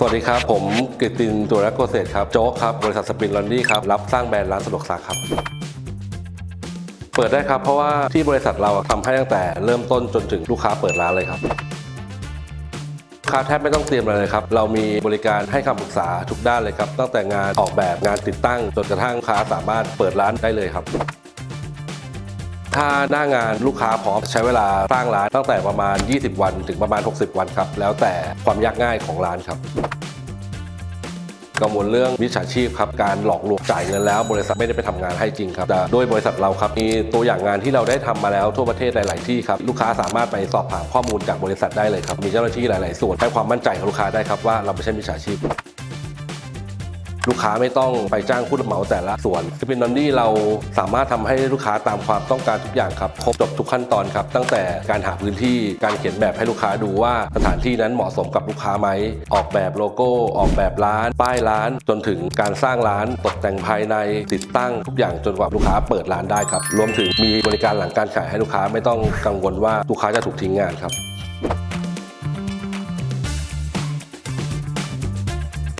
สวัสดีครับ ผมกฤตินตัวรักโกษตรครับ โจ๊กครับ บริษัทสปรินลอนดี้ครับ รับสร้างแบรนด์ร้านสะดวกซักครับ เปิดได้ครับ เพราะว่าที่บริษัทเราทำให้ตั้งแต่เริ่มต้นจนถึงลูกค้าเปิดร้านเลยครับลูกค้าแทบไม่ต้องเตรียมอะไรเลยครับ เรามีบริการให้คำปรึกษาทุกด้านเลยครับ ตั้งแต่งานออกแบบงานติดตั้งจนกระทั่งลูกค้าสามารถเปิดร้านได้เลยครับ ถ้าหน้างานลูกค้าพร้อมใช้เวลาสร้างร้านตั้งแต่ประมาณ 20 วันถึงประมาณ 60 วันครับ แล้วแต่ความยากง่ายของร้านครับกังวลเรื่องมิจฉาชีพครับการหลอกลวงจ่ายเงินแล้ว บริษัทไม่ได้ไปทำงานให้จริงครับแต่โดยบริษัทเราครับมีตัวอย่างงานที่เราได้ทำมาแล้วทั่วประเทศหลาย ๆ ที่ครับลูกค้าสามารถไปสอบถามข้อมูลจากบริษัทได้เลยครับมีเจ้าหน้าที่หลาย ๆ ส่วนให้ความมั่นใจกับลูกค้าได้ครับว่าเราไม่ใช่มิจฉาชีพ ลูกค้าไม่ต้องไปจ้างผู้รับเหมาแต่ละส่วนสปินนอนดี้เราสามารถทำให้ลูกค้าตามความต้องการทุกอย่างครับครบจบทุกขั้นตอนครับ ตั้งแต่การหาพื้นที่การเขียนแบบให้ลูกค้าดูว่าสถานที่นั้นเหมาะสมกับลูกค้าไหม ออกแบบโลโก้ ออกแบบร้าน ป้ายร้าน จนถึงการสร้างร้านตกแต่งภายในติดตั้งทุกอย่างจนกว่าลูกค้าเปิดร้านได้ครับ รวมถึงมีบริการหลังการขายให้ลูกค้าไม่ต้องกังวลว่าลูกค้าจะถูกทิ้งงานครับ